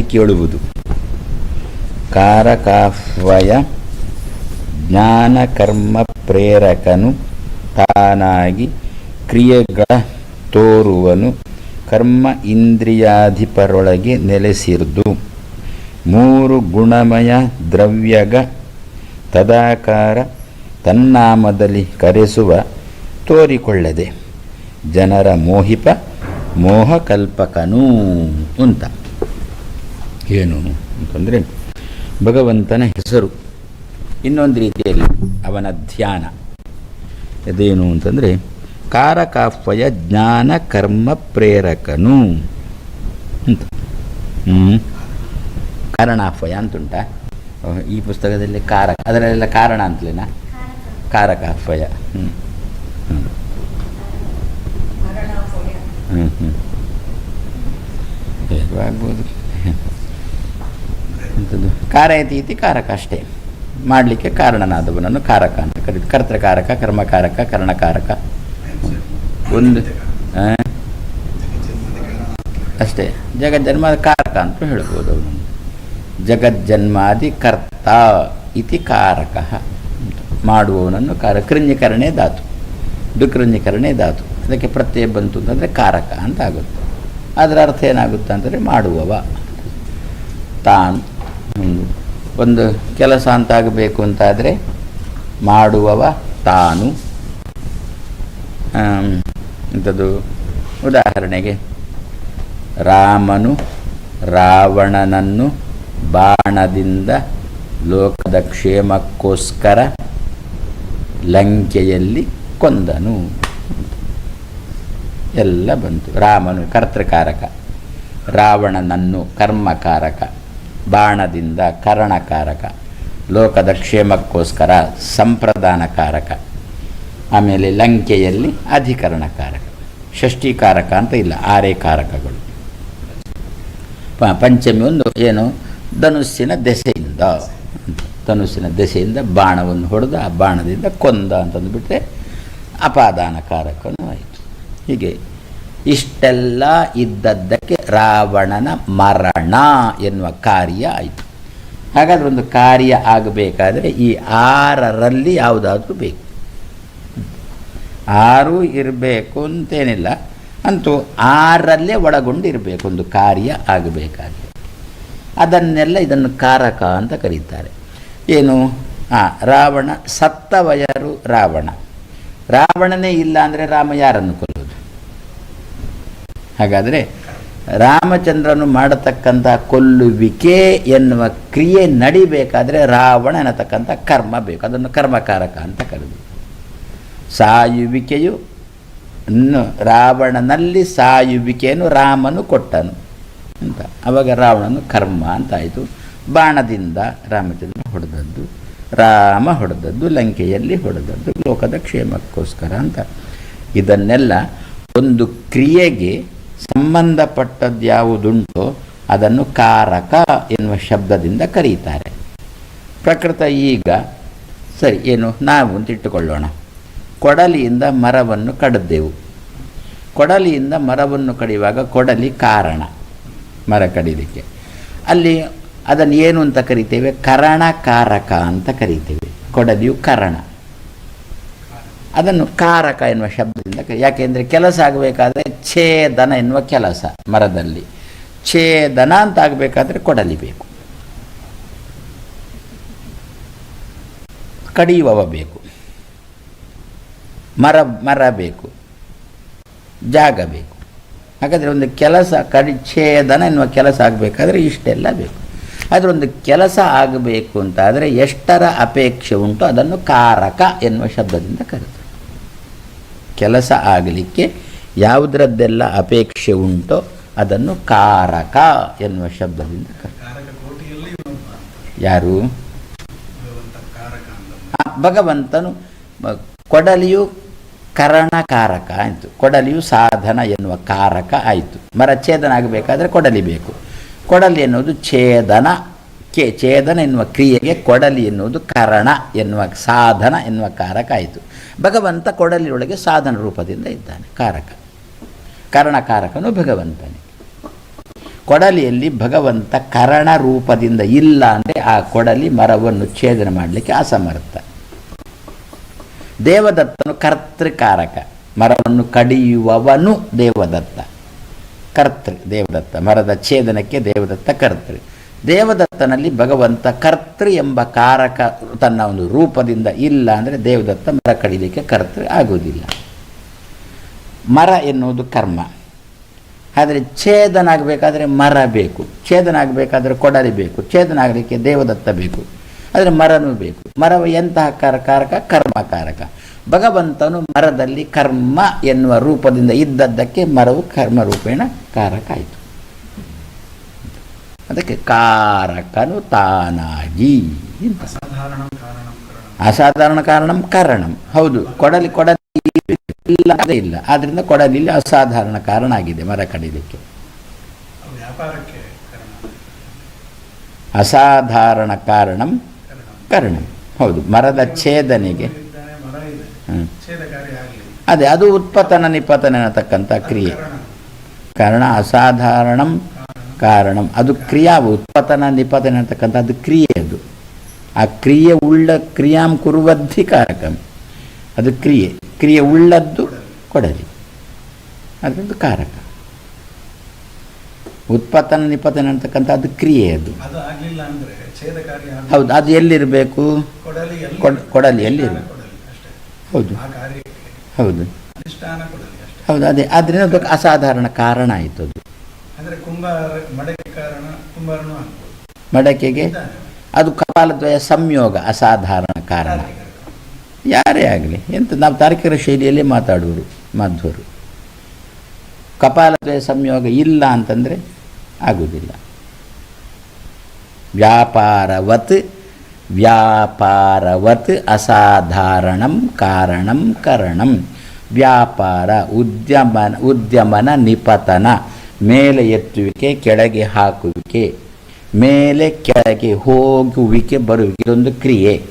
ಕೇಳುವುದು. ಕಾರಕಾಹ್ವಯ ಜ್ಞಾನ ಕರ್ಮ ಪ್ರೇರಕನು ತಾನಾಗಿ ಕ್ರಿಯೆಗಳ ತೋರುವನು ಕರ್ಮ ಇಂದ್ರಿಯಾಧಿಪರೊಳಗೆ ನೆಲೆಸಿರ್ದು. ಮೂರು ಗುಣಮಯ ದ್ರವ್ಯಗ ತದಾಕಾರ ತನ್ನಾಮದಲ್ಲಿ ಕರೆಸುವ ತೋರಿಕೊಳ್ಳದೆ. ಜನರ ಮೋಹಿಪ ಮೋಹಕಲ್ಪಕನೂ ಅಂತ. ಏನು ಅಂತಂದರೆ ಭಗವಂತನ ಹೆಸರು. ಇನ್ನೊಂದು ರೀತಿಯಲ್ಲಿ ಅವನ ಧ್ಯಾನ. ಅದೇನು ಅಂತಂದರೆ ಕಾರಕಾಫಯ ಜ್ಞಾನ ಕರ್ಮ ಪ್ರೇರಕನು ಅಂತ. ಹ್ಞೂ ಕಾರಣಾಫಯ ಅಂತುಂಟ? ಈ ಪುಸ್ತಕದಲ್ಲಿ ಕಾರಕ, ಅದರಲ್ಲೆಲ್ಲ ಕಾರಣ ಅಂತಲೇನಾ? ಕಾರಕಾಫಯ ಹ್ಞೂ ಹ್ಞೂ ಹ್ಞೂ ಹ್ಞೂ ಹ್ಞೂ ಆಗ್ಬೋದು. ಎಂಥದ್ದು ಕಾರಯತಿ ಇತಿ ಕಾರಕ ಅಷ್ಟೇ. ಮಾಡಲಿಕ್ಕೆ ಕಾರಣನಾದವನನ್ನು ಕಾರಕ ಅಂತ ಕರೀತು ಕರ್ತೃಕಾರಕ ಕರ್ಮಕಾರಕ ಕರ್ಣಕಾರಕ ಒಂದು? ಅಷ್ಟೇ. ಜಗಜ್ಜನ್ಮ ಕಾರಕ ಅಂತ ಹೇಳ್ಬೋದು ಅವನು. ಜಗಜ್ಜನ್ಮಾದಿ ಕರ್ತ ಇತಿ ಕಾರಕ. ಮಾಡುವವನನ್ನು ಕಾರ ಕೃಂಜೀಕರಣೆ ಧಾತು. ದುಕೃಂಜೀಕರಣೆ ಧಾತು. ಅದಕ್ಕೆ ಪ್ರತ್ಯಯ ಬಂತು ಅಂತಂದರೆ ಕಾರಕ ಅಂತ ಆಗುತ್ತೆ. ಅದರ ಅರ್ಥ ಏನಾಗುತ್ತೆ ಅಂತಂದರೆ ಮಾಡುವವ. ತಾನು ಒಂದು ಕೆಲಸ ಅಂತಾಗಬೇಕು ಅಂತಾದರೆ ಮಾಡುವವ ತಾನು. ಇಂಥದ್ದು ಉದಾಹರಣೆಗೆ, ರಾಮನು ರಾವಣನನ್ನು ಬಾಣದಿಂದ ಲೋಕದ ಕ್ಷೇಮಕ್ಕೋಸ್ಕರ ಲಂಕೆಯಲ್ಲಿ ಕೊಂದನು. ಎಲ್ಲ ಬಂತು. ರಾಮನು ಕರ್ತೃಕಾರಕ, ರಾವಣನನ್ನು ಕರ್ಮಕಾರಕ. ಬಾಣದಿಂದ ಕರಣಕಾರಕ, ಲೋಕದ ಕ್ಷೇಮಕ್ಕೋಸ್ಕರ ಸಂಪ್ರದಾನಕಾರಕ, ಆಮೇಲೆ ಲಂಕೆಯಲ್ಲಿ ಅಧಿಕರಣಕಾರಕ, ಷಷ್ಠೀಕಾರಕ ಅಂತ ಇಲ್ಲ, ಆರೇ ಕಾರಕಗಳು. ಪಂಚಮಿ ಒಂದು ಏನು? ಧನುಸ್ಸಿನ ದೆಸೆಯಿಂದ ಧನುಸ್ಸಿನ ದೆಸೆಯಿಂದ ಬಾಣವನ್ನು ಹೊಡೆದು ಆ ಬಾಣದಿಂದ ಕೊಂದ ಅಂತಂದುಬಿಟ್ರೆ ಅಪಾದಾನಕಾರಕನೂ ಆಯಿತು. ಹೀಗೆ ಇಷ್ಟೆಲ್ಲ ಇದ್ದದ್ದಕ್ಕೆ ರಾವಣನ ಮರಣ ಎನ್ನುವ ಕಾರ್ಯ ಆಯಿತು. ಹಾಗಾದ್ರೆ ಒಂದು ಕಾರ್ಯ ಆಗಬೇಕಾದ್ರೆ ಈ ಆರರಲ್ಲಿ ಯಾವುದಾದ್ರೂ ಬೇಕು. ಆರು ಇರಬೇಕು ಅಂತೇನಿಲ್ಲ. ಅಂತೂ ಆರಲ್ಲೇ ಒಳಗೊಂಡಿರಬೇಕು ಒಂದು ಕಾರ್ಯ ಆಗಬೇಕಾದ್ರೆ. ಅದನ್ನೆಲ್ಲ ಇದನ್ನು ಕಾರಕ ಅಂತ ಕರೀತಾರೆ. ಏನು? ಹಾಂ ರಾವಣ ಸತ್ತವಯರು ರಾವಣ. ರಾವಣನೇ ಇಲ್ಲ ಅಂದರೆ ರಾಮ ಯಾರನ್ನು ಕೊಲ್ಲೋದು ಹಾಗಾದರೆ ರಾಮಚಂದ್ರನು ಮಾಡತಕ್ಕಂಥ ಕೊಲ್ಲುವಿಕೆ ಎನ್ನುವ ಕ್ರಿಯೆ ನಡಿಬೇಕಾದರೆ ರಾವಣ ಎನ್ನತಕ್ಕಂಥ ಕರ್ಮ ಬೇಕು. ಅದನ್ನು ಕರ್ಮಕಾರಕ ಅಂತ ಕರೆದು. ಸಾಯುವಿಕೆಯು ರಾವಣನಲ್ಲಿ ಸಾಯುವಿಕೆಯನ್ನು ರಾಮನು ಕೊಟ್ಟನು ಅಂತ. ಅವಾಗ ರಾವಣನು ಕರ್ಮ ಅಂತಾಯಿತು. ಬಾಣದಿಂದ ರಾಮಚಂದ್ರ ಹೊಡೆದದ್ದು, ರಾಮ ಹೊಡೆದದ್ದು, ಲಂಕೆಯಲ್ಲಿ ಹೊಡೆದದ್ದು, ಲೋಕದ ಕ್ಷೇಮಕ್ಕೋಸ್ಕರ ಅಂತ. ಇದನ್ನೆಲ್ಲ ಒಂದು ಕ್ರಿಯೆಗೆ ಸಂಬಂಧಪಟ್ಟದ್ದು ಯಾವುದುಂಟೋ ಅದನ್ನು ಕಾರಕ ಎನ್ನುವ ಶಬ್ದದಿಂದ ಕರೀತಾರೆ. ಪ್ರಕೃತ ಈಗ, ಸರಿ, ಏನು, ನಾವು ಅಂತ ಇಟ್ಟುಕೊಳ್ಳೋಣ. ಕೊಡಲಿಯಿಂದ ಮರವನ್ನು ಕಡಿದೆವು. ಕೊಡಲಿಯಿಂದ ಮರವನ್ನು ಕಡಿಯುವಾಗ ಕೊಡಲಿ ಕಾರಣ, ಮರ ಕಡಿಲಿಕ್ಕೆ. ಅಲ್ಲಿ ಅದನ್ನು ಏನು ಅಂತ ಕರಿತೇವೆ? ಕರಣಕಾರಕ ಅಂತ ಕರಿತೇವೆ. ಕೊಡಲಿಯು ಕರಣ. ಅದನ್ನು ಕಾರಕ ಎನ್ನುವ ಶಬ್ದದಿಂದ ಯಾಕೆಂದರೆ ಕೆಲಸ ಆಗಬೇಕಾದ್ರೆ ಛೇದನ ಎನ್ನುವ ಕೆಲಸ ಮರದಲ್ಲಿ. ಛೇದನ ಅಂತ ಆಗಬೇಕಾದ್ರೆ ಕೊಡಲಿ ಬೇಕು. ಕಡಿಯುವವ ಬೇಕು. ಮರ ಮರ ಬೇಕು. ಜಾಗ ಬೇಕು. ಹಾಗಾದರೆ ಒಂದು ಕೆಲಸ ಕಡಿ ಛೇದನ ಎನ್ನುವ ಕೆಲಸ ಆಗಬೇಕಾದ್ರೆ ಇಷ್ಟೆಲ್ಲ ಬೇಕು. ಆದರೆ ಒಂದು ಕೆಲಸ ಆಗಬೇಕು ಅಂತಾದರೆ ಎಷ್ಟರ ಅಪೇಕ್ಷೆ ಉಂಟು ಅದನ್ನು ಕಾರಕ ಎನ್ನುವ ಶಬ್ದದಿಂದ ಕರೀತಾರೆ ಕೆಲಸ ಆಗಲಿಕ್ಕೆ ಯಾವುದರದ್ದೆಲ್ಲ ಅಪೇಕ್ಷೆ ಉಂಟೋ ಅದನ್ನು ಕಾರಕ ಎನ್ನುವ ಶಬ್ದದಿಂದ ಯಾರು? ಭಗವಂತನು ಕೊಡಲಿಯು ಕರಣಕಾರಕ ಆಯಿತು. ಕೊಡಲಿಯು ಸಾಧನ ಎನ್ನುವ ಕಾರಕ ಆಯಿತು. ಮರ ಛೇದನ ಆಗಬೇಕಾದ್ರೆ ಕೊಡಲಿ ಬೇಕು. ಕೊಡಲಿ ಎನ್ನುವುದು ಛೇದನ. ಕೆ, ಛೇದನ ಎನ್ನುವ ಕ್ರಿಯೆಗೆ ಕೊಡಲಿ ಎನ್ನುವುದು ಕರಣ ಎನ್ನುವ ಸಾಧನ ಎನ್ನುವ ಕಾರಕ ಆಯಿತು. ಭಗವಂತ ಕೊಡಲಿಯೊಳಗೆ ಸಾಧನ ರೂಪದಿಂದ ಇದ್ದಾನೆ, ಕಾರಕ. ಕರಣಕಾರಕನು ಭಗವಂತನೇ. ಕೊಡಲಿಯಲ್ಲಿ ಭಗವಂತ ಕರಣ ರೂಪದಿಂದ ಇಲ್ಲ ಅಂದರೆ ಆ ಕೊಡಲಿ ಮರವನ್ನು ಛೇದನ ಮಾಡಲಿಕ್ಕೆ ಅಸಮರ್ಥ. ದೇವದತ್ತನು ಕರ್ತೃಕಾರಕ ಮರವನ್ನು ಕಡಿಯುವವನು ದೇವದತ್ತ. ಕರ್ತೃ, ದೇವದತ್ತ, ಮರದ ಛೇದನಕ್ಕೆ ದೇವದತ್ತ ಕರ್ತೃ. ದೇವದತ್ತನಲ್ಲಿ ಭಗವಂತ ಕರ್ತೃ ಎಂಬ ಕಾರಕ ತನ್ನ ಒಂದು ರೂಪದಿಂದ ಇಲ್ಲ ಅಂದರೆ ದೇವದತ್ತ ಮರ ಕಡಿಲಿಕ್ಕೆ ಕರ್ತೃ ಆಗುವುದಿಲ್ಲ. ಮರ ಎನ್ನುವುದು ಕರ್ಮ. ಆದರೆ ಛೇದನ ಆಗಬೇಕಾದ್ರೆ ಮರ ಬೇಕು. ಛೇದನ ಆಗಬೇಕಾದ್ರೆ ಕೊಡಲಿ ಬೇಕು. ಛೇದನ ಆಗಲಿಕ್ಕೆ ದೇವದತ್ತ ಬೇಕು. ಆದರೆ ಮರನೂ ಬೇಕು. ಮರವು ಎಂತಹ ಕಾರ, ಕಾರಕ? ಕರ್ಮಕಾರಕ ಭಗವಂತನು ಮರದಲ್ಲಿ ಕರ್ಮ ಎನ್ನುವ ರೂಪದಿಂದ ಇದ್ದದ್ದಕ್ಕೆ ಮರವು ಕರ್ಮ ರೂಪೇಣ ಕಾರಕ ಆಯಿತು. ಅದಕ್ಕೆ ಕಾರಕನು ತಾನಾಗಿ ಅಸಾಧಾರಣ ಕಾರಣ ಕರಣ. ಹೌದು ಕೊಡಲಿ ಕೊಡಲಿ ಇಲ್ಲ. ಅದೇ ಇಲ್ಲ ಆದ್ದರಿಂದ ಕೊಡಲಿಲ್ಲಿ ಅಸಾಧಾರಣ ಕಾರಣ ಆಗಿದೆ ಮರ ಕಡಿಲಿಕ್ಕೆ. ಅಸಾಧಾರಣ ಕಾರಣಂ ಕಾರಣಂ. ಹೌದು ಮರದ ಛೇದನೆಗೆ. ಅದೇ ಅದು ಉತ್ಪತನ ನಿಪತನ ಅನ್ನತಕ್ಕಂಥ ಕ್ರಿಯೆ. ಕಾರಣ ಅಸಾಧಾರಣಂ ಕಾರಣಂ. ಅದು ಕ್ರಿಯಾ ಉತ್ಪತನ ನಿಪತನ ಅಂತಕ್ಕಂಥ ಅದು ಕ್ರಿಯೆ ಅದು. ಆ ಕ್ರಿಯೆ ಉಳ್ಳ ಕ್ರಿಯಾಂ ಕುರುವದ್ಧಿ ಕಾರಕಂ. ಅದು ಕ್ರಿಯೆ. ಕ್ರಿಯೆ ಉಳ್ಳದ್ದು ಕೊಡಲಿ. ಅದೊಂದು ಕಾರಕ. ಉತ್ಪತನ ನಿಪತನ ಅಂತಕ್ಕಂಥ ಅದು ಕ್ರಿಯೆ ಅದು. ಹೌದು ಅದು ಎಲ್ಲಿರಬೇಕು? ಕೊಡಲಿ ಎಲ್ಲಿ? ಕೊಡ್- ಕೊಡಲಿ ಎಲ್ಲಿ ಅಧಿಷ್ಠಾನ ಇರ್ಬೇಕು? ಕೊಡಲಿ ಅಷ್ಟೇ. ಹೌದು. ಹೌದು. ಹೌದು ಅದೇ. ಆದ್ರಿಂದ ಅದಕ್ಕೆ ಅಸಾಧಾರಣ ಕಾರಣ ಆಯಿತು ಅದು ಮಡಕೆ ಕಾರಣ ಕುಂಬಾರನು ಮಡಕೆಗೆ ಅದು ಕಪಾಲದ್ವಯ ಸಂಯೋಗ ಅಸಾಧಾರಣ ಕಾರಣ. ಯಾರೇ ಆಗಲಿ ಎಂತ ನಾವು ತಾರ್ಕಿಕರ ಶೈಲಿಯಲ್ಲೇ ಮಾತಾಡುವರು ಮಧ್ವರು. ಕಪಾಲದ್ವಯ ಸಂಯೋಗ ಇಲ್ಲ ಅಂತಂದರೆ ಆಗುವುದಿಲ್ಲ. ವ್ಯಾಪಾರವತ್ ವ್ಯಾಪಾರವತ್ ಅಸಾಧಾರಣಂ ಕಾರಣಂ ಕರಣಂ. ವ್ಯಾಪಾರ ಉದ್ಯಮನ ಉದ್ಯಮನ ನಿಪತನ. ಮೇಲೆ ಎತ್ತುವಿಕೆ, ಕೆಳಗೆ ಹಾಕುವಿಕೆ, ಮೇಲೆ ಕೆಳಗೆ ಹೋಗುವಿಕೆ, ಬರುವಿಕೆ ಇದೊಂದು ಕ್ರಿಯೆ.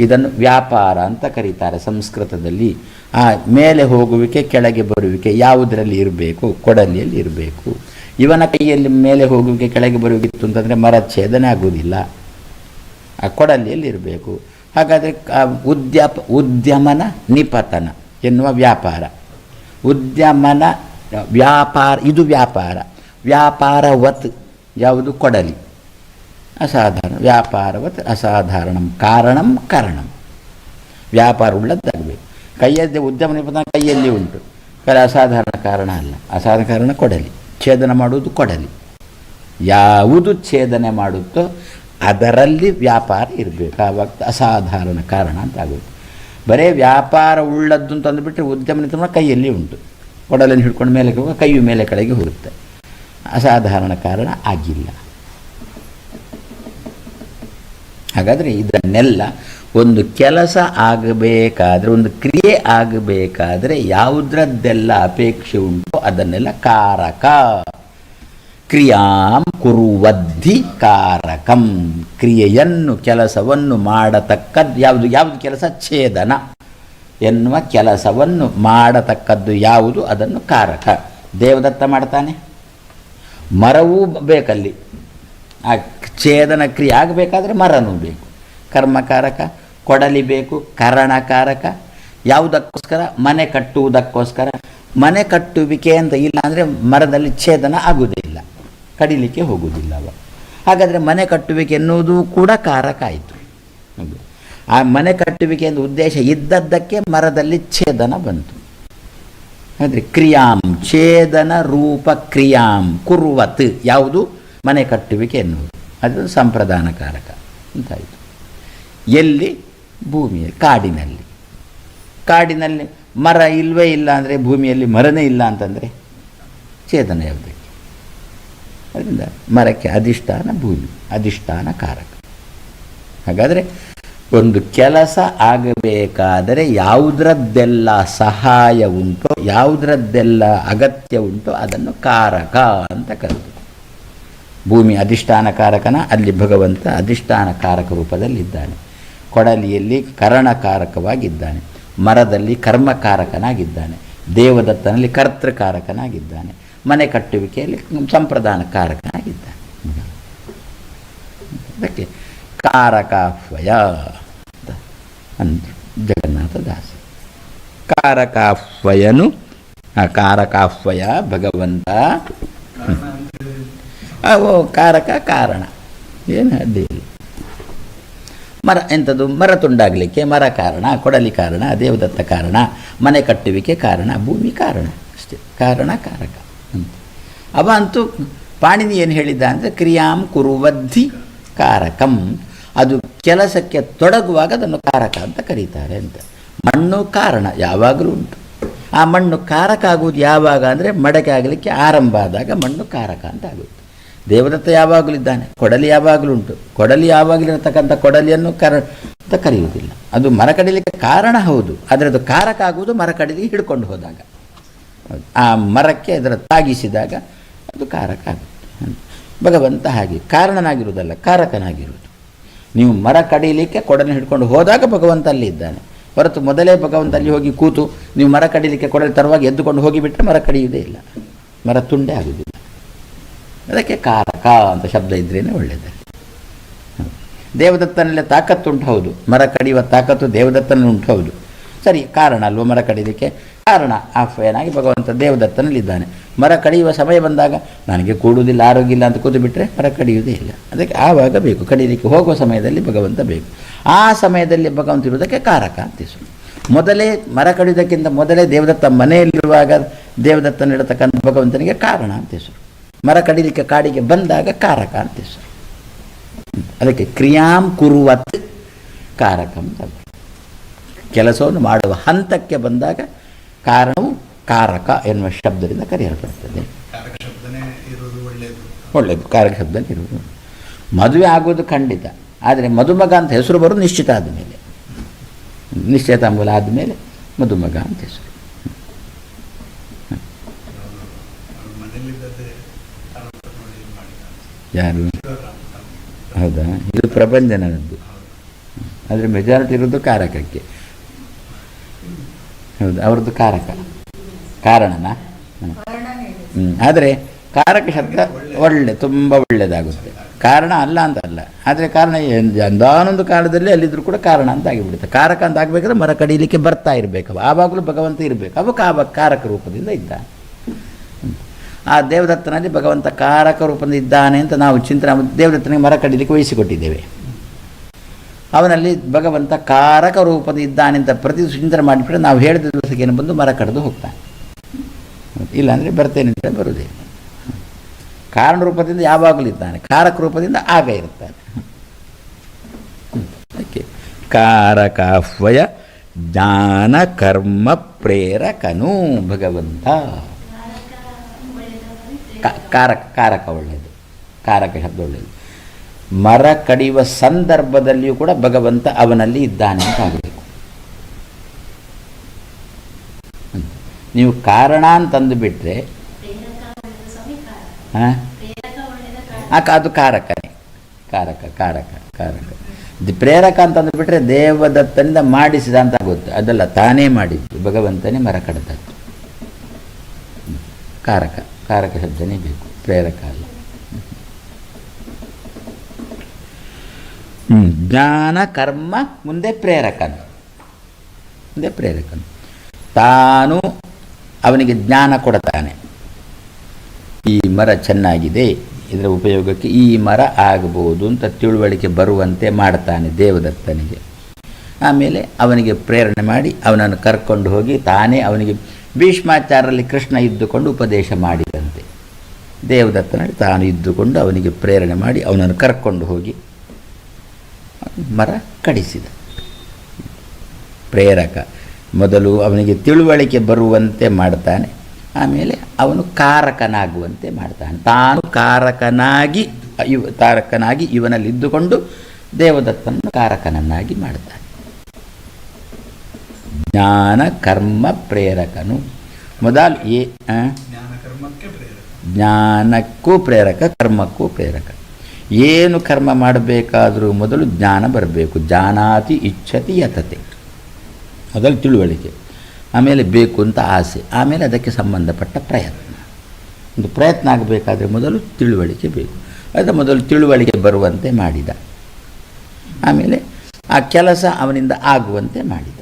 ಇದನ್ನು ವ್ಯಾಪಾರ ಅಂತ ಕರೀತಾರೆ ಸಂಸ್ಕೃತದಲ್ಲಿ. ಆ ಮೇಲೆ ಹೋಗುವಿಕೆ, ಕೆಳಗೆ ಬರುವಿಕೆ ಯಾವುದರಲ್ಲಿ ಇರಬೇಕು? ಕೊಡಲಿಯಲ್ಲಿ ಇರಬೇಕು. ಇವನ ಕೈಯಲ್ಲಿ ಮೇಲೆ ಹೋಗುವಿಕೆ, ಕೆಳಗೆ ಬರುವಿಕಿತ್ತು ಅಂತಂದರೆ ಮರ ಛೇದನೆ ಆಗುವುದಿಲ್ಲ. ಆ ಕೊಡಲಿಯಲ್ಲಿ ಇರಬೇಕು. ಹಾಗಾದರೆ ಉದ್ಯಪ, ಉದ್ಯಮನ ನಿಪತನ ಎನ್ನುವ ವ್ಯಾಪಾರ. ಉದ್ಯಮನ ವ್ಯಾಪಾರ, ಇದು ವ್ಯಾಪಾರ. ವ್ಯಾಪಾರವತ್ ಯಾವುದು ಕೊಡಲಿ? ಅಸಾಧಾರಣ. ವ್ಯಾಪಾರವತ್ ಅಸಾಧಾರಣಂ. ಕಾರಣಂ ಕಾರಣಂ. ವ್ಯಾಪಾರ ಉಳ್ಳದ್ದಾಗಬೇಕು ಕೈಯದ್ದೇ ಉದ್ಯಮ ಕೈಯಲ್ಲಿ ಉಂಟು. ಕಲೆ ಅಸಾಧಾರಣ ಕಾರಣ ಅಲ್ಲ. ಅಸಾಧಾರಣ ಕಾರಣ ಕೊಡಲಿ. ಛೇದನ ಮಾಡುವುದು ಕೊಡಲಿ. ಯಾವುದು ಛೇದನೆ ಮಾಡುತ್ತೋ ಅದರಲ್ಲಿ ವ್ಯಾಪಾರ ಇರಬೇಕು. ಆವಾಗ ಅಸಾಧಾರಣ ಕಾರಣ ಅಂತ ಆಗುತ್ತೆ. ಬರೇ ವ್ಯಾಪಾರ ಉಳ್ಳದ್ದು ಅಂತಂದುಬಿಟ್ರೆ ಉದ್ಯಮ ನಿಪುಣ ಕೈಯಲ್ಲಿ ಉಂಟು. ಕೊಡಲನ್ನು ಹಿಡ್ಕೊಂಡು ಮೇಲೆ ಹೋಗುವ ಕೈಯು ಮೇಲೆ ಕಡೆಗೆ ಹೋಗುತ್ತೆ ಅಸಾಧಾರಣ ಕಾರಣ ಆಗಿಲ್ಲ. ಹಾಗಾದರೆ ಇದನ್ನೆಲ್ಲ ಒಂದು ಕೆಲಸ ಆಗಬೇಕಾದ್ರೆ, ಒಂದು ಕ್ರಿಯೆ ಆಗಬೇಕಾದ್ರೆ ಯಾವುದ್ರದ್ದೆಲ್ಲ ಅಪೇಕ್ಷೆ ಉಂಟೋ ಅದನ್ನೆಲ್ಲ ಕಾರಕ. ಕ್ರಿಯಾಂ ಕುರುವದ್ಧಿ ಕಾರಕಂ. ಕ್ರಿಯೆಯನ್ನು, ಕೆಲಸವನ್ನು ಮಾಡತಕ್ಕದ್ದು ಯಾವುದು ಯಾವುದು ಕೆಲಸ? ಛೇದನ. ಎನ್ನುವ ಕೆಲಸವನ್ನು ಮಾಡತಕ್ಕದ್ದು ಯಾವುದು? ಅದನ್ನು ಕಾರಕ. ದೇವದತ್ತ ಮಾಡ್ತಾನೆ. ಮರವೂ ಬೇಕಲ್ಲಿ. ಆ ಛೇದನ ಕ್ರಿಯೆ ಆಗಬೇಕಾದ್ರೆ ಮರನೂ ಬೇಕು. ಕರ್ಮಕಾರಕ ಕೊಡಲಿ ಬೇಕು ಕರಣಕಾರಕ ಯಾವುದಕ್ಕೋಸ್ಕರ? ಮನೆ ಕಟ್ಟುವುದಕ್ಕೋಸ್ಕರ. ಮನೆ ಕಟ್ಟುವಿಕೆ ಅಂತ ಇಲ್ಲ ಅಂದರೆ ಮರದಲ್ಲಿ ಛೇದನ ಆಗುವುದಿಲ್ಲ. ಕಡಿಲಿಕ್ಕೆ ಹೋಗುವುದಿಲ್ಲ ಅವ. ಹಾಗಾದರೆ ಮನೆ ಕಟ್ಟುವಿಕೆ ಎನ್ನುವುದು ಕೂಡ ಕಾರಕ ಆಯಿತು. ಆ ಮನೆ ಕಟ್ಟುವಿಕೆ ಎಂದು ಉದ್ದೇಶ ಇದ್ದದ್ದಕ್ಕೆ ಮರದಲ್ಲಿ ಛೇದನ ಬಂತು. ಅಂದರೆ ಕ್ರಿಯಾಂ, ಛೇದನ ರೂಪ ಕ್ರಿಯಾಂ, ಕುರುವತ್ ಯಾವುದು? ಮನೆ ಕಟ್ಟುವಿಕೆ ಎನ್ನುವುದು. ಅದು ಸಂಪ್ರದಾನಕಾರಕ ಅಂತಾಯಿತು. ಎಲ್ಲಿ? ಭೂಮಿಯಲ್ಲಿ, ಕಾಡಿನಲ್ಲಿ. ಕಾಡಿನಲ್ಲಿ ಮರ ಇಲ್ವೇ ಇಲ್ಲ ಅಂದರೆ ಭೂಮಿಯಲ್ಲಿ ಮರನೇ ಇಲ್ಲ ಅಂತಂದರೆ ಛೇದನ ಯಾವುದಕ್ಕೆ? ಅದರಿಂದ ಮರಕ್ಕೆ ಅಧಿಷ್ಠಾನ ಭೂಮಿ ಅಧಿಷ್ಠಾನ ಕಾರಕ ಹಾಗಾದರೆ ಒಂದು ಕೆಲಸ ಆಗಬೇಕಾದರೆ ಯಾವುದರದ್ದೆಲ್ಲ ಸಹಾಯ ಉಂಟೋ, ಯಾವುದರದ್ದೆಲ್ಲ ಅಗತ್ಯ ಉಂಟೋ ಅದನ್ನು ಕಾರಕ ಅಂತ ಕರೆದು ಭೂಮಿ ಅಧಿಷ್ಠಾನ ಕಾರಕನ, ಅಲ್ಲಿ ಭಗವಂತ ಅಧಿಷ್ಠಾನ ಕಾರಕ ರೂಪದಲ್ಲಿದ್ದಾನೆ. ಕೊಡಲಿಯಲ್ಲಿ ಕರಣಕಾರಕವಾಗಿದ್ದಾನೆ ಮರದಲ್ಲಿ ಕರ್ಮಕಾರಕನಾಗಿದ್ದಾನೆ ದೇವದತ್ತನಲ್ಲಿ ಕರ್ತೃಕಾರಕನಾಗಿದ್ದಾನೆ ಮನೆ ಕಟ್ಟುವಿಕೆಯಲ್ಲಿ ಸಂಪ್ರದಾನ ಕಾರಕನಾಗಿದ್ದಾನೆ. ಅದಕ್ಕೆ ಕಾರಕಾಹ್ವಯ ಅಂತ ಅಂದ್ರು ಜಗನ್ನಾಥ ದಾಸ. ಕಾರಕಾಹ್ವಯನು ಆ ಕಾರಕಾಹ್ವಯ ಭಗವಂತ. ಓ, ಕಾರಕ ಕಾರಣ. ಏನು ಅಡ್ಡಿಯಿಲ್ಲ ಮರ ಎಂಥದ್ದು ಮರ ತುಂಡಾಗಲಿಕ್ಕೆ ಮರ ಕಾರಣ, ಕೊಡಲಿ ಕಾರಣ, ದೇವದತ್ತ ಕಾರಣ, ಮನೆ ಕಟ್ಟುವಿಕೆ ಕಾರಣ, ಭೂಮಿ ಕಾರಣ ಅಷ್ಟೇ. ಕಾರಣ, ಕಾರಕ. ಅಂತ. ಅವ ಅಂತೂ ಪಾಣಿನಿ ಏನು ಹೇಳಿದ್ದ ಅಂದರೆ, ಕ್ರಿಯಾಂ ಕುರುವದ್ಧಿ ಕಾರಕಂ. ಅದು ಕೆಲಸಕ್ಕೆ ತೊಡಗುವಾಗ ಅದನ್ನು ಕಾರಕ ಅಂತ ಕರೀತಾರೆ ಅಂತ. ಮಣ್ಣು ಕಾರಣ ಯಾವಾಗಲೂ ಉಂಟು. ಆ ಮಣ್ಣು ಕಾರಕ ಆಗುವುದು ಯಾವಾಗ ಅಂದರೆ ಮಡಕೆ ಆಗಲಿಕ್ಕೆ ಆರಂಭ ಆದಾಗ ಮಣ್ಣು ಕಾರಕ ಅಂತ ಆಗುತ್ತೆ. ದೇವದತ್ತ ಯಾವಾಗಲೂ ಇದ್ದಾನೆ, ಕೊಡಲಿ ಯಾವಾಗಲೂ ಉಂಟು. ಕೊಡಲಿ ಯಾವಾಗಲೂ ಇರತಕ್ಕಂಥ ಕೊಡಲಿಯನ್ನು ಕರ ಅಂತ ಕರೆಯುವುದಿಲ್ಲ. ಅದು ಮರ ಕಡಿಲಿಕ್ಕೆ ಕಾರಣ ಹೌದು, ಆದರೆ ಅದು ಕಾರಕ ಆಗುವುದು ಮರ ಕಡಿಲಿ ಹಿಡ್ಕೊಂಡು ಹೋದಾಗ. ಆ ಮರಕ್ಕೆ ಅದರ ತಾಗಿಸಿದಾಗ ಅದು ಕಾರಕ ಆಗುತ್ತೆ. ಭಗವಂತ ಹಾಗೆ ಕಾರಣನಾಗಿರುವುದಲ್ಲ, ಕಾರಕನಾಗಿರುವುದು. ನೀವು ಮರ ಕಡಿಲಿಕ್ಕೆ ಕೊಡಲು ಹಿಡ್ಕೊಂಡು ಹೋದಾಗ ಭಗವಂತ ಅಲ್ಲಿ ಇದ್ದಾನೆ ಹೊರತು ಮೊದಲೇ ಭಗವಂತ ಅಲ್ಲಿ ಹೋಗಿ ಕೂತು ನೀವು ಮರ ಕಡಿಲಿಕ್ಕೆ ಕೊಡಲಿ ತರುವಾಗ ಎದ್ದುಕೊಂಡು ಹೋಗಿಬಿಟ್ರೆ ಮರ ಕಡಿಯುವುದೇ ಇಲ್ಲ. ಮರ ತುಂಡೆ ಆಗುವುದಿಲ್ಲ. ಅದಕ್ಕೆ ಕಾರಕ ಅಂತ ಶಬ್ದ ಇದ್ರೇ ಒಳ್ಳೆಯದು. ದೇವದತ್ತನಲ್ಲೇ ತಾಕತ್ತು ಉಂಟು ಹೌದು. ಮರ ಕಡಿಯುವ ತಾಕತ್ತು ದೇವದತ್ತನಲ್ಲಿ ಉಂಟು ಹೌದು. ಸರಿ, ಕಾರಣ ಅಲ್ವ ಮರ ಕಡಿಲಿಕ್ಕೆ? ಕಾರಣ. ಆಹ್ವಾನಾಗಿ ಭಗವಂತ ದೇವದತ್ತನಲ್ಲಿದ್ದಾನೆ ಮರ ಕಡಿಯುವ ಸಮಯ ಬಂದಾಗ ನನಗೆ ಕೂಡುವುದಿಲ್ಲ, ಆರೋಗ್ಯ ಇಲ್ಲ ಅಂತ ಕೂತು ಬಿಟ್ಟರೆ ಮರ ಕಡಿಯುವುದೇ ಇಲ್ಲ. ಅದಕ್ಕೆ ಆವಾಗ ಬೇಕು. ಕಡಿಯಲಿಕ್ಕೆ ಹೋಗುವ ಸಮಯದಲ್ಲಿ ಭಗವಂತ ಬೇಕು. ಆ ಸಮಯದಲ್ಲಿ ಭಗವಂತ ಇರುವುದಕ್ಕೆ ಕಾರಕ ಅಂತಿಸು ಮೊದಲೇ ಮರ ಕಡಿಯುವುದಕ್ಕಿಂತ ಮೊದಲೇ ದೇವದತ್ತ ಮನೆಯಲ್ಲಿರುವಾಗ ದೇವದತ್ತನಿಡತಕ್ಕಂಥ ಭಗವಂತನಿಗೆ ಕಾರಣ ಅಂತಿಸು ಮರ ಕಡಿಲಿಕ್ಕೆ ಕಾಡಿಗೆ ಬಂದಾಗ ಕಾರಕ ಅಂತಿಸು ಅದಕ್ಕೆ ಕ್ರಿಯಾಂ ಕುರುವತ್ ಕಾರಕ ಅಂತ. ಕೆಲಸವನ್ನು ಮಾಡುವ ಹಂತಕ್ಕೆ ಬಂದಾಗ ಕಾರಣವು ಕಾರಕ ಎನ್ನುವ ಶಬ್ದದಿಂದ ಕರೆಯಲ್ಪಡ್ತದೆ. ಶಬ್ದನೇ ಒಳ್ಳೆಯದು. ಕಾರಕ ಶಬ್ದ ಇರುವುದು. ಮದುವೆ ಆಗುವುದು ಖಂಡಿತ ಆದರೆ ಮದುಮಗ ಅಂತ ಹೆಸರು ಬರೋದು ನಿಶ್ಚಿತ ಆದಮೇಲೆ ನಿಶ್ಚಿತಾಂಬೂಲ ಆದಮೇಲೆ ಮದುಮಗ ಅಂತ ಹೆಸರು. ಯಾರು? ಹೌದಾ? ಇದು ಪ್ರಬಂಧನದ್ದು ಆದರೆ ಮೆಜಾರಿಟಿ ಇರೋದು ಕಾರಕಕ್ಕೆ. ಹೌದು, ಅವ್ರದ್ದು ಕಾರಕ. ಕಾರಣನಾ? ಹ್ಞೂ. ಆದರೆ ಕಾರಕ ಶಬ್ದ ಒಳ್ಳೆ, ತುಂಬ ಒಳ್ಳೆಯದಾಗುತ್ತೆ ಕಾರಣ ಅಲ್ಲ ಅಂತ ಅಲ್ಲ ಆದರೆ ಕಾರಣ ಎಂದಾನೊಂದು ಕಾಲದಲ್ಲಿ ಅಲ್ಲಿದ್ದರೂ ಕೂಡ ಕಾರಣ ಅಂತ ಆಗಿಬಿಡುತ್ತೆ. ಕಾರಕ ಅಂತ ಆಗಬೇಕಾದ್ರೆ ಮರ ಕಡಿಯಲಿಕ್ಕೆ ಬರ್ತಾ ಇರಬೇಕು. ಆವಾಗಲೂ ಭಗವಂತ ಇರಬೇಕು. ಅವ ಕಾವ ಕಾರಕ ರೂಪದಿಂದ ಇದ್ದ. ಆ ದೇವದತ್ತನಲ್ಲಿ ಭಗವಂತ ಕಾರಕ ರೂಪದಿಂದ ಇದ್ದಾನೆ ಅಂತ ನಾವು ಚಿಂತನೆ ದೇವದತ್ತನಿಗೆ ಮರ ಕಡಿಯಲಿಕ್ಕೆ ವಹಿಸಿಕೊಟ್ಟಿದ್ದೇವೆ. ಅವನಲ್ಲಿ ಭಗವಂತ ಕಾರಕ ರೂಪದಿಂದ ಇದ್ದಾನೆ ಅಂತ ಪ್ರತಿ ಚಿಂತನೆ ಮಾಡಿಬಿಟ್ಟು ನಾವು ಹೇಳಿದ ದಿವಸಕ್ಕೆ ಏನು ಬಂದು ಮರ ಕಡಿದು ಹೋಗ್ತಾನೆ. ಇಲ್ಲಾಂದರೆ ಬರ್ತೇನೆ ಅಂತ ಬರುವುದೇ ಕಾರಣ ರೂಪದಿಂದ ಯಾವಾಗಲೂ ಇದ್ದಾನೆ. ಕಾರಕ ರೂಪದಿಂದ ಆಗ ಇರ್ತಾನೆ. ಕಾರಕಾಹ್ವಯ ಜ್ಞಾನ ಕರ್ಮ ಪ್ರೇರಕನು ಭಗವಂತ. ಕ- ಕಾರಕ ಕಾರಕ ಒಳ್ಳೆಯದು. ಕಾರಕ ಶಬ್ದ ಒಳ್ಳೆಯದು. ಮರ ಕಡಿಯುವ ಸಂದರ್ಭದಲ್ಲಿಯೂ ಕೂಡ ಭಗವಂತ ಅವನಲ್ಲಿ ಇದ್ದಾನೆ ಅಂತ ಆಗಬೇಕು ನೀವು ಕಾರಣ ಅಂತಂದು ಬಿಟ್ಟರೆ ಹಾಂ? ಅದು ಕಾರಕನೇ. ಕಾರಕ ಕಾರಕ ಕಾರಕ. ಪ್ರೇರಕ ಅಂತಂದು ಬಿಟ್ಟರೆ ದೇವದತ್ತನಿಂದ ಮಾಡಿಸಿದ ಅಂತ ಗೊತ್ತು. ಅದೆಲ್ಲ, ತಾನೇ ಮಾಡಿದ್ದು. ಭಗವಂತನೇ ಮರ ಕಡದದ್ದು. ಕಾರಕ ಕಾರಕ ಶಬ್ದನೇ ಬೇಕು. ಪ್ರೇರಕ ಅಲ್ಲ. ಜ್ಞಾನ, ಕರ್ಮ, ಮುಂದೆ ಪ್ರೇರಕನು. ಮುಂದೆ ಪ್ರೇರಕನು. ತಾನು ಅವನಿಗೆ ಜ್ಞಾನ ಕೊಡ್ತಾನೆ. ಈ ಮರ ಚೆನ್ನಾಗಿದೆ, ಇದರ ಉಪಯೋಗಕ್ಕೆ ಈ ಮರ ಆಗಬಹುದು ಅಂತ ತಿಳುವಳಿಕೆ ಬರುವಂತೆ ಮಾಡ್ತಾನೆ ದೇವದತ್ತನಿಗೆ. ಆಮೇಲೆ ಅವನಿಗೆ ಪ್ರೇರಣೆ ಮಾಡಿ ಅವನನ್ನು ಕರ್ಕೊಂಡು ಹೋಗಿ ತಾನೇ ಅವನಿಗೆ ಭೀಷ್ಮಾಚಾರ್ಯರಲ್ಲಿ ಕೃಷ್ಣ ಇದ್ದುಕೊಂಡು ಉಪದೇಶ ಮಾಡಿದಂತೆ. ದೇವದತ್ತನಲ್ಲಿ ತಾನು ಇದ್ದುಕೊಂಡು ಅವನಿಗೆ ಪ್ರೇರಣೆ ಮಾಡಿ ಅವನನ್ನು ಕರ್ಕೊಂಡು ಹೋಗಿ ಮರ ಕಡಿಸಿದ. ಪ್ರೇರಕ. ಮೊದಲು ಅವನಿಗೆ ತಿಳುವಳಿಕೆ ಬರುವಂತೆ ಮಾಡ್ತಾನೆ. ಆಮೇಲೆ ಅವನು ಕಾರಕನಾಗುವಂತೆ ಮಾಡ್ತಾನೆ. ತಾನು ಕಾರಕನಾಗಿ ಇವ ತಾರಕನಾಗಿ ಇವನಲ್ಲಿ ಇದ್ದುಕೊಂಡು ದೇವದತ್ತನನ್ನು ಕಾರಕನನ್ನಾಗಿ ಮಾಡ್ತಾನೆ. ಜ್ಞಾನ ಕರ್ಮ ಪ್ರೇರಕನು. ಮೊದಲು ಏ ಜ್ಞಾನಕ್ಕೂ ಪ್ರೇರಕ ಕರ್ಮಕ್ಕೂ ಪ್ರೇರಕ. ಏನು ಕರ್ಮ ಮಾಡಬೇಕಾದರೂ ಮೊದಲು ಜ್ಞಾನ ಬರಬೇಕು. ಜಾನಾತಿ ಇಚ್ಛತಿ ಯತತೆ ಮೊದಲು ತಿಳುವಳಿಕೆ. ಆಮೇಲೆ ಬೇಕು ಅಂತ ಆಸೆ. ಆಮೇಲೆ ಅದಕ್ಕೆ ಸಂಬಂಧಪಟ್ಟ ಪ್ರಯತ್ನ. ಒಂದು ಪ್ರಯತ್ನ ಆಗಬೇಕಾದ್ರೆ ಮೊದಲು ತಿಳುವಳಿಕೆ ಬೇಕು. ಅದು ಮೊದಲು ತಿಳುವಳಿಕೆ ಬರುವಂತೆ ಮಾಡಿದ. ಆಮೇಲೆ ಆ ಕೆಲಸ ಅವನಿಂದ ಆಗುವಂತೆ ಮಾಡಿದ.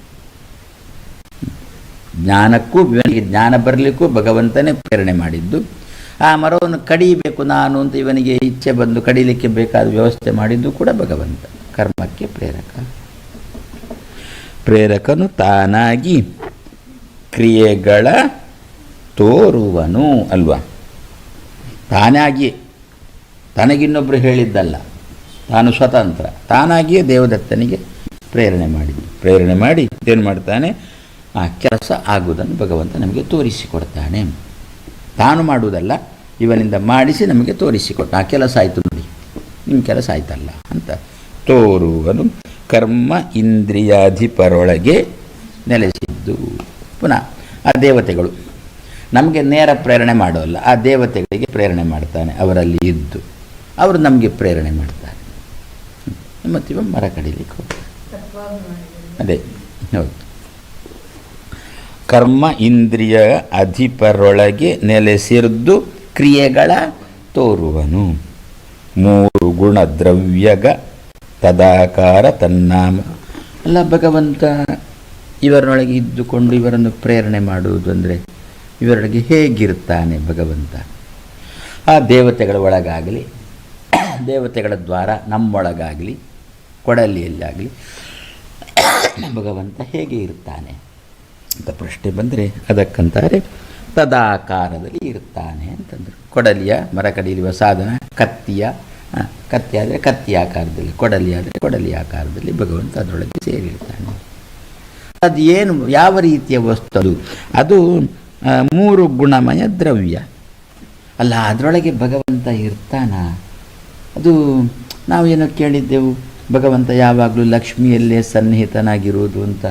ಜ್ಞಾನಕ್ಕೂ ಜ್ಞಾನ ಬರಲಿಕ್ಕೂ ಭಗವಂತನೇ ಪ್ರೇರಣೆ ಮಾಡಿದ್ದು. ಆ ಮರವನ್ನು ಕಡಿಬೇಕು ನಾನು ಅಂತ ಇವನಿಗೆ ಇಚ್ಛೆ ಬಂದು ಕಡಿಲಿಕ್ಕೆ ಬೇಕಾದ ವ್ಯವಸ್ಥೆ ಮಾಡಿದ್ದು ಕೂಡ ಭಗವಂತ, ಕರ್ಮಕ್ಕೆ ಪ್ರೇರಕ. ಪ್ರೇರಕನು ತಾನಾಗಿ ಕ್ರಿಯೆಗಳ ತೋರುವನು ಅಲ್ವಾ? ತಾನಾಗಿಯೇ ತನಗಿನ್ನೊಬ್ಬರು ಹೇಳಿದ್ದಲ್ಲ, ತಾನು ಸ್ವತಂತ್ರ, ತಾನಾಗಿಯೇ ದೇವದತ್ತನಿಗೆ ಪ್ರೇರಣೆ ಮಾಡಿದ್ದು. ಪ್ರೇರಣೆ ಮಾಡಿ ಏನು ಮಾಡ್ತಾನೆ? ಆ ಕೆಲಸ ಆಗುವುದನ್ನು ಭಗವಂತ ನಮಗೆ ತೋರಿಸಿಕೊಡ್ತಾನೆ. ತಾನು ಮಾಡುವುದಲ್ಲ, ಇವನಿಂದ ಮಾಡಿಸಿ ನಮಗೆ ತೋರಿಸಿಕೊಟ್ಟ, ಆ ಕೆಲಸ ಆಯಿತು ನೋಡಿ ನಿಮ್ಮ ಕೆಲಸ ಆಯ್ತಲ್ಲ ಅಂತ ತೋರುವನು. ಕರ್ಮ ಇಂದ್ರಿಯಾಧಿಪರೊಳಗೆ ನೆಲೆಸಿದ್ದು. ಪುನಃ, ಆ ದೇವತೆಗಳು, ನಮಗೆ ನೇರ ಪ್ರೇರಣೆ ಮಾಡೋಲ್ಲ, ಆ ದೇವತೆಗಳಿಗೆ ಪ್ರೇರಣೆ ಮಾಡ್ತಾನೆ, ಅವರಲ್ಲಿ ಇದ್ದು. ಅವರು ನಮಗೆ ಪ್ರೇರಣೆ ಮಾಡ್ತಾರೆ. ಮತ್ತಿವ ಮರ ಕಡಿಲಿಕ್ಕೆ ಹೋಗ್ತಾರೆ ಅದೇ, ಹೌದು. ಕರ್ಮ ಇಂದ್ರಿಯ ಅಧಿಪರೊಳಗೆ ನೆಲೆಸಿರ್ದು ಕ್ರಿಯೆಗಳ ತೋರುವನು. ಮೂರು ಗುಣ ದ್ರವ್ಯಗ ತದಾಕಾರ ತನ್ನಾಮ. ಅಲ್ಲ, ಭಗವಂತ ಇವರೊಳಗೆ ಇದ್ದುಕೊಂಡು ಇವರನ್ನು ಪ್ರೇರಣೆ ಮಾಡುವುದು ಅಂದರೆ ಇವರೊಳಗೆ ಹೇಗಿರ್ತಾನೆ ಭಗವಂತ? ಆ ದೇವತೆಗಳ ಒಳಗಾಗಲಿ, ದೇವತೆಗಳ ದ್ವಾರ ನಮ್ಮೊಳಗಾಗಲಿ, ಕೊಡಲಿಯಲ್ಲಾಗಲಿ, ಭಗವಂತ ಹೇಗೆ ಇರ್ತಾನೆ? ಅಂತ ಪ್ರಶ್ನೆ ಬಂದರೆ ಅದಕ್ಕಂತಾರೆ, ತದಾಕಾರದಲ್ಲಿ ಇರ್ತಾನೆ ಅಂತಂದರು. ಕೊಡಲಿಯ, ಮರ ಕಡಿಯುವ ಸಾಧನ, ಕತ್ತಿಯ ಕತ್ತಿ ಆದರೆ ಕತ್ತಿ ಆಕಾರದಲ್ಲಿ, ಕೊಡಲಿ ಆದರೆ ಕೊಡಲಿ ಆಕಾರದಲ್ಲಿ ಭಗವಂತ ಅದರೊಳಗೆ ಸೇರಿರ್ತಾನೆ. ಅದು ಏನು, ಯಾವ ರೀತಿಯ ವಸ್ತು ಅದು? ಅದು ಮೂರು ಗುಣಮಯ ದ್ರವ್ಯ. ಅಲ್ಲ, ಅದರೊಳಗೆ ಭಗವಂತ ಇರ್ತಾನ? ಅದು ನಾವು ಏನೋ ಕೇಳಿದ್ದೆವು, ಭಗವಂತ ಯಾವಾಗಲೂ ಲಕ್ಷ್ಮಿಯಲ್ಲೇ ಸನ್ನಿಹಿತನಾಗಿರುವುದು ಅಂತ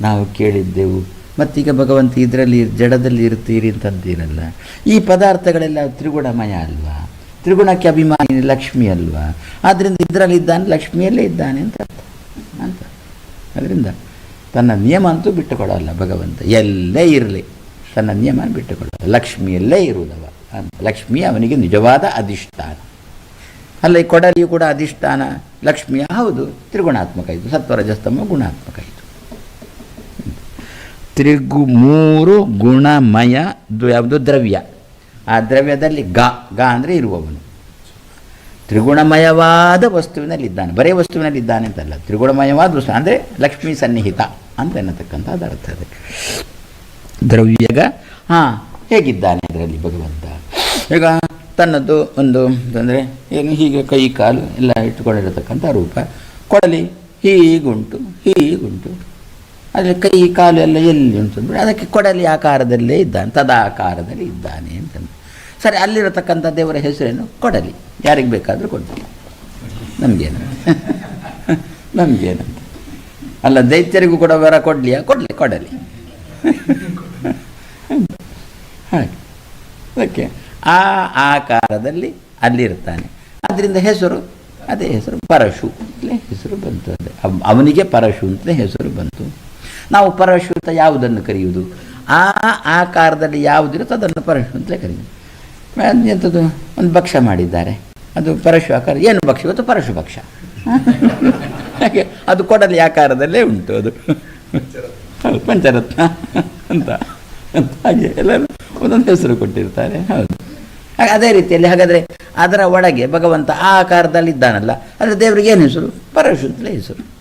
ನಾವು ಕೇಳಿದ್ದೆವು. ಮತ್ತೀಗ ಭಗವಂತ ಇದರಲ್ಲಿ, ಜಡದಲ್ಲಿ ಇರ್ತೀರಿ ಅಂತಂತೀರಲ್ಲ ಈ ಪದಾರ್ಥಗಳೆಲ್ಲ ತ್ರಿಗುಣಮಯ ಅಲ್ವಾ? ತ್ರಿಗುಣಕ್ಕೆ ಅಭಿಮಾನಿ ಲಕ್ಷ್ಮಿ ಅಲ್ವಾ? ಆದ್ದರಿಂದ ಇದರಲ್ಲಿ ಇದ್ದಾನೆ, ಲಕ್ಷ್ಮಿಯಲ್ಲೇ ಇದ್ದಾನೆ ಅಂತ ಅರ್ಥ. ಅಂತ. ಅದರಿಂದ ತನ್ನ ನಿಯಮ ಅಂತೂ ಬಿಟ್ಟುಕೊಡೋಲ್ಲ ಭಗವಂತ. ಎಲ್ಲೇ ಇರಲಿ, ತನ್ನ ನಿಯಮ ಬಿಟ್ಟುಕೊಡೋಲ್ಲ. ಲಕ್ಷ್ಮಿಯಲ್ಲೇ ಇರುವುದವ ಅಂತ. ಲಕ್ಷ್ಮಿ ಅವನಿಗೆ ನಿಜವಾದ ಅಧಿಷ್ಠಾನ. ಅಲ್ಲ, ಈ ಕೊಡಲಿಯು ಕೂಡ ಅಧಿಷ್ಠಾನ. ಲಕ್ಷ್ಮಿಯ ಹೌದು, ತ್ರಿಗುಣಾತ್ಮಕ ಇದು. ಸತ್ವರಜಸ್ತಮ ಗುಣಾತ್ಮಕ ಇದು. ತ್ರಿಗು ಮೂರು ಗುಣಮಯ ಯಾವುದು? ದ್ರವ್ಯ. ಆ ದ್ರವ್ಯದಲ್ಲಿ ಗ ಗ ಅಂದರೆ ಇರುವವನು. ತ್ರಿಗುಣಮಯವಾದ ವಸ್ತುವಿನಲ್ಲಿದ್ದಾನೆ. ಬರೇ ವಸ್ತುವಿನಲ್ಲಿದ್ದಾನೆ ಅಂತಲ್ಲ. ತ್ರಿಗುಣಮಯವಾದ ವಸ್ತು ಅಂದರೆ ಲಕ್ಷ್ಮೀ ಸನ್ನಿಹಿತ ಅಂತ ಎನ್ನತಕ್ಕಂಥದ್ದು ಅರ್ಥ ಇದೆ ದ್ರವ್ಯಗ, ಹಾಂ, ಹೇಗಿದ್ದಾನೆ ಅದರಲ್ಲಿ ಭಗವಂತ? ಈಗ ತನ್ನದು ಒಂದು ಅಂದರೆ ಏನು ಹೀಗೆ ಕೈ, ಕಾಲು ಎಲ್ಲ ಇಟ್ಟುಕೊಂಡಿರತಕ್ಕಂಥ ರೂಪ. ಕೊಡಲಿ, ಹೀಗುಂಟು ಹೀಗುಂಟು. ಆದರೆ ಕೈ, ಕಾಲು ಎಲ್ಲ ಎಲ್ಲಿ ಉಂಟು ಅದಕ್ಕೆ ಕೊಡಲಿ ಆಕಾರದಲ್ಲೇ ಇದ್ದಾನೆ ತದಾಕಾರದಲ್ಲಿ ಇದ್ದಾನೆ ಅಂತಂದು. ಸರಿ, ಅಲ್ಲಿರತಕ್ಕಂಥ ದೇವರ ಹೆಸರೇನು? ಕೊಡಲಿ. ಯಾರಿಗೆ ಬೇಕಾದರೂ ಕೊಡ್ತೀವಿ. ನಮಗೇನು? ನಮಗೇನಂತ. ಅಲ್ಲ, ದೈತ್ಯರಿಗೂ ಕೂಡ ವರ ಕೊಡಲಿಯಾ? ಕೊಡಲಿ ಕೊಡಲಿ. ಹಾಗೆ. ಓಕೆ ಆ ಆಕಾರದಲ್ಲಿ ಅಲ್ಲಿರ್ತಾನೆ. ಅದರಿಂದ ಹೆಸರು, ಅದೇ ಹೆಸರು ಪರಶು. ಅಂತಲೇ ಹೆಸರು ಬಂತು ಅದೇ ಅವ್- ಅವನಿಗೆ ಪರಶು ಅಂತಲೇ ಹೆಸರು ಬಂತು. ನಾವು ಪರಶುತ ಯಾವುದನ್ನು ಕರೆಯುವುದು? ಆ ಆಕಾರದಲ್ಲಿ ಯಾವುದಿರುತ್ತೋ ಅದನ್ನು ಪರಶು ಅಂತಲೇ ಕರೆಯುವುದು. ಎಂಥದ್ದು ಒಂದು ಭಕ್ಷ ಮಾಡಿದ್ದಾರೆ. ಅದು ಪರಶು ಆಕಾರ ಏನು ಭಕ್ಷ್ಯ? ಇವತ್ತು ಪರಶು ಭಕ್ಷ್ಯ. ಹಾಗೆ, ಅದು ಕೊಡಲಿ ಆಕಾರದಲ್ಲೇ ಉಂಟು ಅದು. ಪಂಚರತ್ನ ಅಂತ ಹಾಗೆ ಎಲ್ಲರೂ ಒಂದೊಂದು ಹೆಸರು ಕೊಟ್ಟಿರ್ತಾರೆ, ಹೌದು. ಹಾಗೆ ಅದೇ ರೀತಿಯಲ್ಲಿ ಹಾಗಾದರೆ ಅದರ ಒಳಗೆ ಭಗವಂತ ಆ ಆಕಾರದಲ್ಲಿ ಇದ್ದಾನಲ್ಲ ಅದರ ದೇವರಿಗೆ ಏನು ಹೆಸರು? ಪರಶು ಅಂತಲೇ ಹೆಸರು.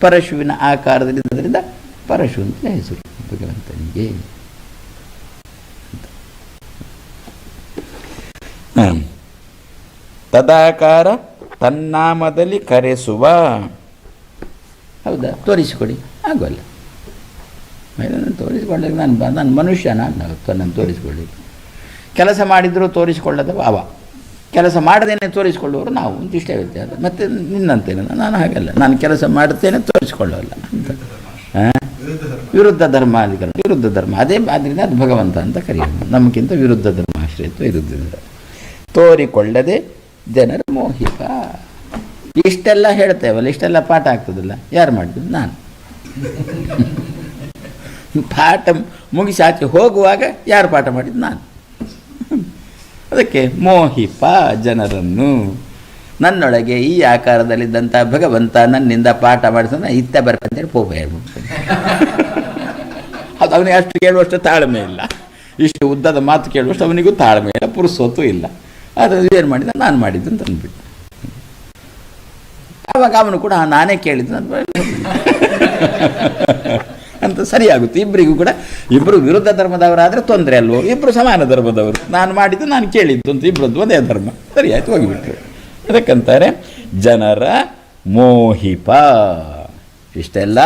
ಪರಶುವಿನ ಆಕಾರದಲ್ಲಿ ಇದ್ದದ್ರಿಂದ ಪರಶು ಅಂತ ಹೆಸರು ಭಗವಂತನಿಗೆ. ತದಾಕಾರ ತನ್ನಾಮದಲ್ಲಿ ಕರೆಸುವ. ಹೌದಾ? ತೋರಿಸಿಕೊಡಿ. ಆಗೋಲ್ಲ. ನಾನು ತೋರಿಸಿಕೊಳ್ಳಿಕ್ಕೆ ನಾನು ನಾನು ಮನುಷ್ಯನ? ನಾನು ತೋರಿಸಿಕೊಳ್ಳಿ. ಕೆಲಸ ಮಾಡಿದರೂ ತೋರಿಸಿಕೊಳ್ಳದ ಅವ. ಕೆಲಸ ಮಾಡದೇನೆ ತೋರಿಸಿಕೊಳ್ಳುವವರು ನಾವು ಅಂತ ಇಷ್ಟೇ ವ್ಯತ್ಯಾಸ ಮತ್ತು ನಿನ್ನಂತೇನೆ ನಾನು ಹಾಗಲ್ಲ ನಾನು ಕೆಲಸ ಮಾಡುತ್ತೇನೆ, ತೋರಿಸ್ಕೊಳ್ಳೋಲ್ಲ ಅಂತ? ವಿರುದ್ಧ ಧರ್ಮ ಅಂತ ವಿರುದ್ಧ ಧರ್ಮ. ಅದೇ ಆದ್ದರಿಂದ ಅದು ಭಗವಂತ ಅಂತ ಕರೆಯೋದು. ನಮಗಿಂತ ವಿರುದ್ಧ ಧರ್ಮ ಆಶ್ರಯತ್ವ ಇರುವುದಿಲ್ಲ. ತೋರಿಕೊಳ್ಳದೆ ಜನರ ಮೋಹಿತ. ಇಷ್ಟೆಲ್ಲ ಹೇಳ್ತೇವಲ್ಲ, ಇಷ್ಟೆಲ್ಲ ಪಾಠ ಆಗ್ತದಲ್ಲ? ಯಾರು ಮಾಡಿದ್ರು ನಾನು. ಪಾಠ ಮುಗಿಸಿ ಆಚೆ ಹೋಗುವಾಗ ಯಾರು ಪಾಠ ಮಾಡಿದ್ದು? ನಾನು. ಅದಕ್ಕೆ ಮೋಹಿಪ ಜನರನ್ನು, ನನ್ನೊಳಗೆ ಈ ಆಕಾರದಲ್ಲಿದ್ದಂಥ ಭಗವಂತ ನನ್ನಿಂದ ಪಾಠ ಮಾಡಿಸೋಣ ಇತ್ತ ಬರ್ಬಂತೇಳಿ ಪೋಪ ಹೇಳ್ಬಿಡ್ತಾನೆ. ಅದು ಅವನಿಗೆ ಅಷ್ಟು ಕೇಳುವಷ್ಟು ತಾಳ್ಮೆ ಇಲ್ಲ. ಇಷ್ಟು ಉದ್ದದ ಮಾತು ಕೇಳುವಷ್ಟು ಅವನಿಗೂ ತಾಳ್ಮೆ ಇಲ್ಲ ಪುರುಸೋತು ಇಲ್ಲ. ಅದು ಏನು ಮಾಡಿದ ನಾನು ಮಾಡಿದ್ದು ಅಂತ ಅಂದ್ಬಿಟ್ಟು. ಆವಾಗ ಅವನು ಕೂಡ ನಾನೇ ಕೇಳಿದ್ದು. ಅಂತ ಅಂತ ಸರಿಯಾಗುತ್ತೆ. ಇಬ್ಬರಿಗೂ ಕೂಡ ಇಬ್ಬರು ವಿರುದ್ಧ ಧರ್ಮದವರಾದರೆ ತೊಂದರೆ ಅಲ್ವೋ? ಇಬ್ಬರು ಸಮಾನ ಧರ್ಮದವರು. ನಾನು ಮಾಡಿದ್ದು, ನಾನು ಕೇಳಿದ್ದು ಅಂತ ಇಬ್ಬರದ್ದು ಒಂದೇ ಧರ್ಮ. ಸರಿ, ಆಯಿತು, ಹೋಗಿಬಿಟ್ರು. ಅದಕ್ಕಂತಾರೆ, ಜನರ ಮೋಹಿಪ. ಇಷ್ಟೆಲ್ಲ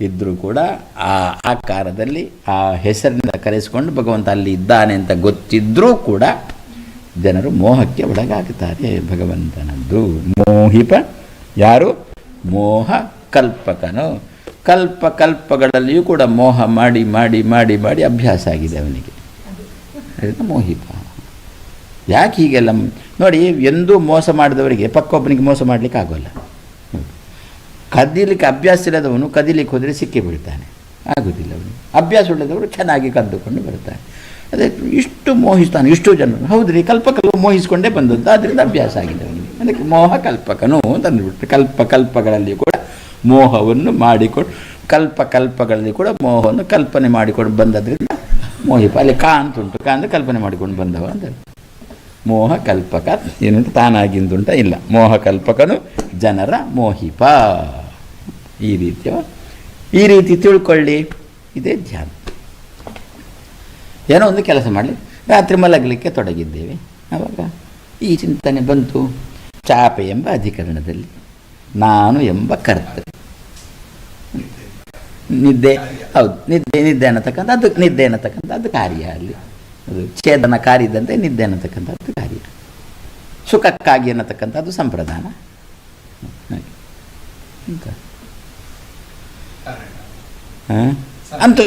ಇದ್ದರೂ ಕೂಡ ಆ ಆಕಾರದಲ್ಲಿ, ಆ ಹೆಸರಿನಿಂದ ಕರೆಸಿಕೊಂಡು ಭಗವಂತ ಅಲ್ಲಿ ಇದ್ದಾನೆ ಅಂತ ಗೊತ್ತಿದ್ದರೂ ಕೂಡ ಜನರು ಮೋಹಕ್ಕೆ ಒಳಗಾಗುತ್ತಾರೆ ಭಗವಂತನದ್ದು. ಮೋಹಿಪ ಯಾರು? ಮೋಹ ಕಲ್ಪಕನು. ಕಲ್ಪ ಕಲ್ಪಗಳಲ್ಲಿಯೂ ಕೂಡ ಮೋಹ ಮಾಡಿ ಮಾಡಿ ಮಾಡಿ ಮಾಡಿ ಅಭ್ಯಾಸ ಆಗಿದೆ ಅವನಿಗೆ. ಅದರಿಂದ ಮೋಹಿತ. ಯಾಕೆ ಹೀಗೆಲ್ಲ ನೋಡಿ ಎಂದೂ ಮೋಸ ಮಾಡಿದವರಿಗೆ, ಪಕ್ಕೊಬ್ಬನಿಗೆ ಮೋಸ ಮಾಡಲಿಕ್ಕೆ ಆಗೋಲ್ಲ. ಕದೀಲಿಕ್ಕೆ ಅಭ್ಯಾಸ ಇಲ್ಲದವನು ಕದೀಲಿಕ್ಕೆ ಹೋದರೆ ಸಿಕ್ಕಿ ಬೀಳ್ತಾನೆ ಆಗೋದಿಲ್ಲ ಅವನು ಅಭ್ಯಾಸ ಉಳ್ಳದವರು ಚೆನ್ನಾಗಿ ಕದ್ದುಕೊಂಡು ಬರ್ತಾನೆ ಅದೇ ಇಷ್ಟು ಮೋಹಿಸ್ತಾನೆ, ಇಷ್ಟು ಜನರು ಹೌದ್ರಿ ಕಲ್ಪಕಲ್ಪ ಮೋಹಿಸ್ಕೊಂಡೇ ಬಂದದ್ದು. ಅದರಿಂದ ಅಭ್ಯಾಸ ಆಗಿದೆ ಅವನಿಗೆ. ಅದಕ್ಕೆ ಮೋಹ ಕಲ್ಪಕನು ಅಂತಂದುಬಿಟ್ಟು ಕಲ್ಪ ಕಲ್ಪಗಳಲ್ಲಿ ಕೂಡ ಮೋಹವನ್ನು ಮಾಡಿಕೊಂಡು ಕಲ್ಪ ಕಲ್ಪಗಳಲ್ಲಿ ಕೂಡ ಮೋಹವನ್ನು ಕಲ್ಪನೆ ಮಾಡಿಕೊಂಡು ಬಂದದ್ರಿಂದ ಮೋಹಿಪ ಅಲ್ಲಿ ಕಾ ಅಂತ ಉಂಟು. ಕಾ ಅಂದರೆ ಕಲ್ಪನೆ ಮಾಡಿಕೊಂಡು ಬಂದವ ಅಂತ ಮೋಹ ಕಲ್ಪಕ ಏನಂತ ತಾನಾಗಿಂದುಂಟ ಇಲ್ಲ. ಮೋಹ ಕಲ್ಪಕನು ಜನರ ಮೋಹಿಪ. ಈ ರೀತಿಯ ಈ ರೀತಿ ತಿಳ್ಕೊಳ್ಳಿ. ಇದೇ ಧ್ಯಾನ. ಏನೋ ಒಂದು ಕೆಲಸ ಮಾಡಲಿ. ರಾತ್ರಿ ಮಲಗಲಿಕ್ಕೆ ತೊಡಗಿದ್ದೇವೆ. ಆವಾಗ ಈ ಚಿಂತನೆ ಬಂತು. ಚಾಪೆ ಎಂಬ ಅಧಿಕರಣದಲ್ಲಿ. ನಾನು ಎಂಬ ಕರ್ತೃ ನಿದ್ದೆ, ಹೌದು, ನಿದ್ದೆ ನಿದ್ದೆ ಅನ್ನತಕ್ಕಂಥ ಅದು, ನಿದ್ದೆ ಅನ್ನತಕ್ಕಂಥದ್ದು ಕಾರ್ಯ ಅಲ್ಲಿ. ಅದು ಛೇದನ ಕಾರ್ಯದಂತೆ ನಿದ್ದೆ ಅನ್ನತಕ್ಕಂಥದ್ದು ಕಾರ್ಯ. ಸುಖಕ್ಕಾಗಿ ಅನ್ನತಕ್ಕಂಥದ್ದು ಸಂಪ್ರದಾನ. ಅಂತ.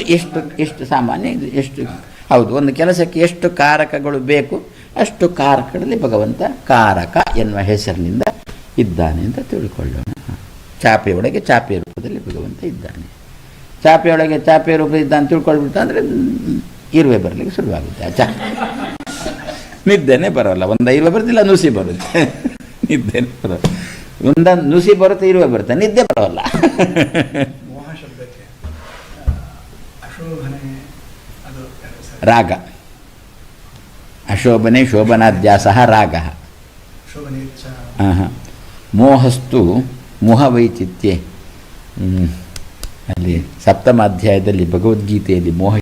ಎಷ್ಟು ಎಷ್ಟು ಸಾಮಾನ್ಯ ಇದು, ಎಷ್ಟು, ಹೌದು, ಒಂದು ಕೆಲಸಕ್ಕೆ ಎಷ್ಟು ಕಾರಕಗಳು ಬೇಕು, ಅಷ್ಟು ಕಾರಕಗಳಲ್ಲಿ ಭಗವಂತ ಕಾರಕ ಎನ್ನುವ ಹೆಸರಿನಿಂದ ಇದ್ದಾನೆ ಅಂತ ತಿಳ್ಕೊಳ್ಳೋಣ. ಚಾಪೆಯೊಳಗೆ ಚಾಪೆ ರೂಪದಲ್ಲಿ ಭಗವಂತ ಇದ್ದಾನೆ. ಚಾಪೆಯೊಳಗೆ ಚಾಪೆ ರೂಪ ಇದ್ದಾನೆ ತಿಳ್ಕೊಳ್ಬಿಡ್ತಾ ಅಂದರೆ ಇರುವೆ ಬರಲಿಕ್ಕೆ ಶುರುವಾಗುತ್ತೆ. ಆ ಚಾಪೆ ನಿದ್ದೆನೇ ಬರೋಲ್ಲ. ಒಂದು ಇರುವೆ ಬರೋದಿಲ್ಲ ನುಸಿ ಬರುತ್ತೆ. ನಿದ್ದೆನೇ ಬರೋಲ್ಲ. ಒಂದ ನುಸಿ ಬರುತ್ತೆ ಇರುವೆ ಬರುತ್ತೆ. ನಿದ್ದೆ ಬರೋಲ್ಲ. ರಾಗ. ಅಶೋಭನೆ ಶೋಭನಾಧ್ಯಾಸ ರಾಗ. ಹಾಂ ಹಾಂ ಮೋಹಸ್ತು ಮೋಹವೈಚಿತ್ಯೆ. ಅಲ್ಲಿ ಸಪ್ತಮ ಅಧ್ಯಾಯದಲ್ಲಿ ಭಗವದ್ಗೀತೆಯಲ್ಲಿ ಮೋಹ